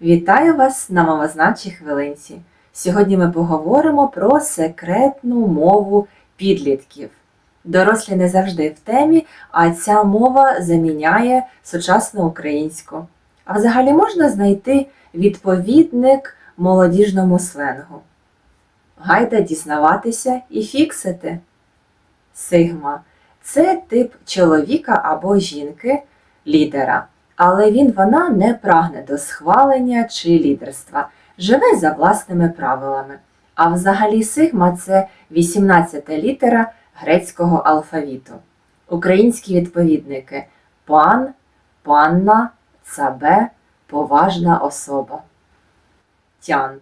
Вітаю вас на мовознавчій хвилинці. Сьогодні ми поговоримо про секретну мову підлітків. Дорослі не завжди в темі, а ця мова заміняє сучасну українську. А взагалі можна знайти відповідник молодіжному сленгу. Гайда дізнаватися і фіксити. Сигма це тип чоловіка або жінки, лідера, але він вона не прагне до схвалення чи лідерства, живе за власними правилами. А взагалі сигма це 18 літера грецького алфавіту. Українські відповідники пан, панна, цабе, поважна особа. Тян.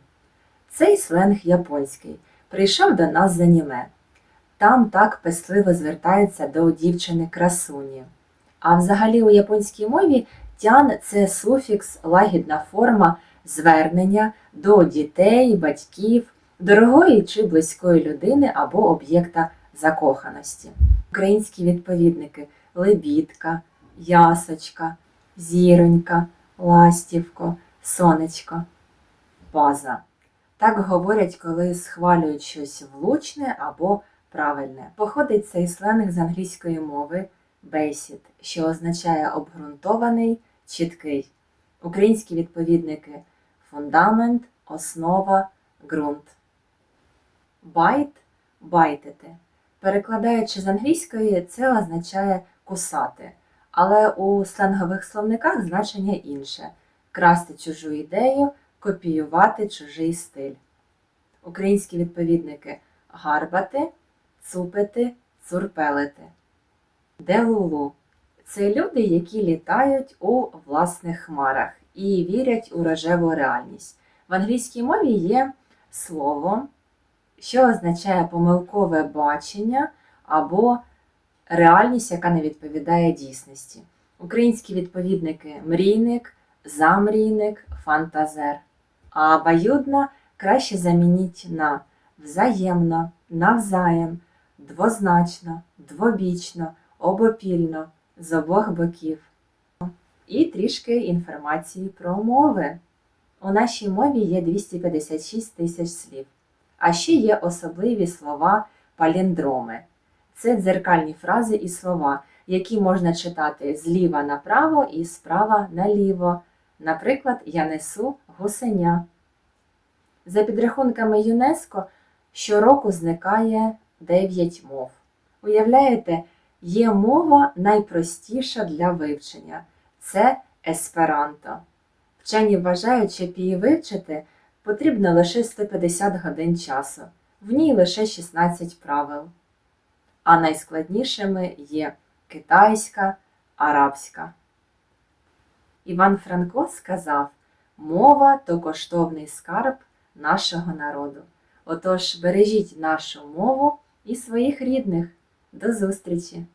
Цей сленг японський прийшов до нас з аніме. Там так песливо звертаються до дівчини красуні. А взагалі у японській мові тян це суфікс, лагідна форма звернення до дітей, батьків, дорогої чи близької людини або об'єкта закоханості. Українські відповідники лебідка, ясочка, зіронька, ластівко, сонечко, база. Так говорять, коли схвалюють щось влучне або правильне. Походить цей сленг з англійської мови basic, що означає обґрунтований, чіткий. Українські відповідники фундамент, основа, ґрунт. Байт байтити. Перекладаючи з англійської, це означає кусати. Але у сленгових словниках значення інше красти чужу ідею, копіювати чужий стиль. Українські відповідники гарбати, цупити, цурпелити. Делулу це люди, які літають у власних хмарах і вірять у рожеву реальність. В англійській мові є слово, що означає помилкове бачення або реальність, яка не відповідає дійсності. Українські відповідники мрійник, замрійник, фантазер. А обоюдно краще замініть на взаємно, навзаєм, двозначно, двобічно, обопільно, з обох боків. І трішки інформації про мови. У нашій мові є 256 тисяч слів. А ще є особливі слова паліндроми. Це дзеркальні фрази і слова, які можна читати зліва направо і справа наліво. Наприклад, я несу гусеня. За підрахунками ЮНЕСКО, щороку зникає 9 мов. Уявляєте, є мова найпростіша для вивчення це есперанто. Вчені вважають, щоб її вивчити потрібно лише 150 годин часу, в ній лише 16 правил. А найскладнішими є китайська, арабська. Іван Франко сказав: мова то коштовний скарб нашого народу. Отож, бережіть нашу мову і своїх рідних. До зустрічі!